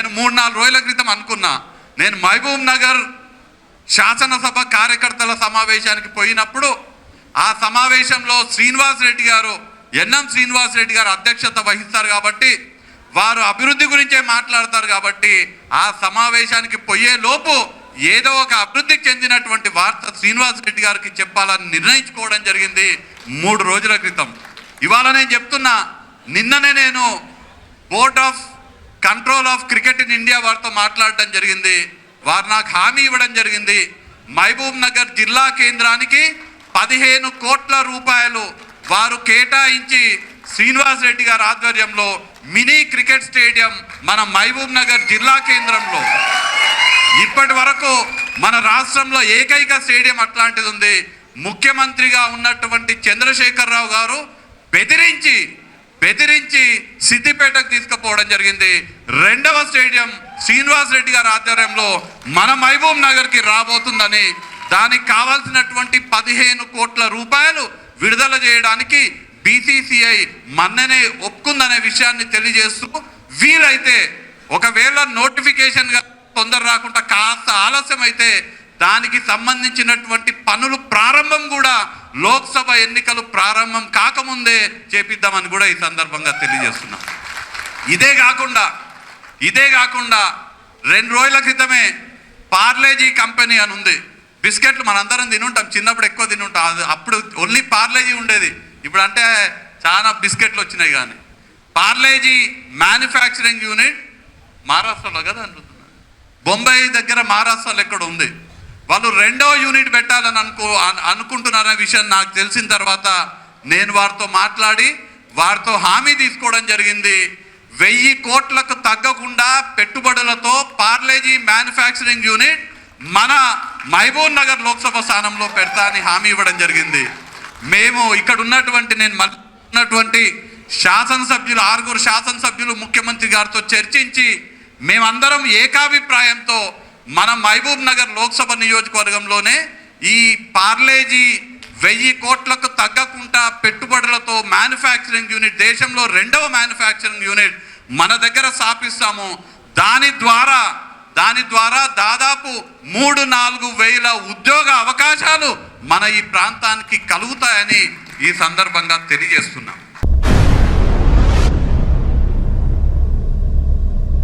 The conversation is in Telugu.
నేను మూడు నాలుగు రోజుల క్రితం అనుకున్నా. నేను మహబూబ్ నగర్ శాసనసభ కార్యకర్తల సమావేశానికి పోయినప్పుడు ఆ సమావేశంలో శ్రీనివాస్ రెడ్డి గారు ఎన్ఎం శ్రీనివాస్ రెడ్డి గారు అధ్యక్షత వహిస్తారు కాబట్టి వారు అభివృద్ధి గురించే మాట్లాడతారు కాబట్టి ఆ సమావేశానికి పోయే లోపు ఏదో ఒక అభివృద్ధికి చెందినటువంటి వార్త శ్రీనివాస్ రెడ్డి గారికి చెప్పాలని నిర్ణయించుకోవడం జరిగింది మూడు రోజుల క్రితం. ఇవాళ నేను చెప్తున్నా నిన్ననే నేను board of control of cricket in India వారితో మాట్లాడటం జరిగింది. వారు నాకు హామీ ఇవ్వడం జరిగింది. మహబూబ్ నగర్ జిల్లా కేంద్రానికి పదిహేను కోట్ల రూపాయలు వారు కేటాయించి శ్రీనివాస్ రెడ్డి గారి ఆధ్వర్యంలో మినీ క్రికెట్ స్టేడియం మన మహబూబ్ నగర్ జిల్లా కేంద్రంలో. ఇప్పటి వరకు మన రాష్ట్రంలో ఏకైక స్టేడియం అట్లాంటిది ఉంది. ముఖ్యమంత్రిగా ఉన్నటువంటి చంద్రశేఖరరావు గారు బెదిరించి బెదిరించి సిద్దిపేటకు తీసుకుపోవడం జరిగింది. రెండవ స్టేడియం శ్రీనివాస్ రెడ్డి గారి ఆధ్వర్యంలో మన మహబూబ్ నగర్కి రాబోతుందని దానికి కావాల్సినటువంటి పదిహేను కోట్ల రూపాయలు విడుదల చేయడానికి బీసీసీఐ మన్ననే ఒప్పుకుందనే విషయాన్ని తెలియజేస్తూ వీలైతే ఒకవేళ నోటిఫికేషన్ తొందర రాకుండా కాస్త ఆలస్యం అయితే దానికి సంబంధించినటువంటి పనులు ప్రారంభం కూడా లోక్సభ ఎన్నికలు ప్రారంభం కాకముందే చేపిద్దామని కూడా ఈ సందర్భంగా తెలియజేస్తున్నాం. ఇదే కాకుండా ఇదే కాకుండా రెండు రోజుల క్రితమే పార్లేజీ కంపెనీ అని ఉంది. బిస్కెట్లు మనందరం తినుంటాం చిన్నప్పుడు ఎక్కువ తినుంటాం. అది అప్పుడు ఓన్లీ పార్లేజీ ఉండేది. ఇప్పుడు అంటే చాలా బిస్కెట్లు వచ్చినాయి కానీ. పార్లేజీ మ్యానుఫ్యాక్చరింగ్ యూనిట్ మహారాష్ట్రలో కదా అంటున్నాను బొంబాయి దగ్గర మహారాష్ట్రలో ఎక్కడ ఉంది? వాళ్ళు రెండో యూనిట్ పెట్టాలని అనుకో అనుకుంటున్నారనే విషయం నాకు తెలిసిన తర్వాత నేను వారితో మాట్లాడి వారితో హామీ తీసుకోవడం జరిగింది. వెయ్యి కోట్లకు తగ్గకుండా పెట్టుబడులతో పార్లేజీ మ్యానుఫ్యాక్చరింగ్ యూనిట్ మన మహబూబ్ నగర్ లోక్సభ స్థానంలో పెడతా అని హామీ ఇవ్వడం జరిగింది. మేము ఇక్కడ ఉన్నటువంటి నేను ఉన్నటువంటి శాసనసభ్యులు ఆరుగురు శాసనసభ్యులు ముఖ్యమంత్రి గారితో చర్చించి మేమందరం ఏకాభిప్రాయంతో మన మహబూబ్ నగర్ లోక్సభ నియోజకవర్గంలోనే ఈ పార్లేజీ వెయ్యి కోట్లకు తగ్గకుండా పెట్టుబడులతో మ్యానుఫ్యాక్చరింగ్ యూనిట్ దేశంలో రెండవ మ్యానుఫ్యాక్చరింగ్ యూనిట్ మన దగ్గర స్థాపిస్తాము. దాని ద్వారా దాని ద్వారా దాదాపు మూడు నాలుగు వేల ఉద్యోగ అవకాశాలు మన ఈ ప్రాంతానికి కలుగుతాయని ఈ సందర్భంగా తెలియజేస్తున్నాం.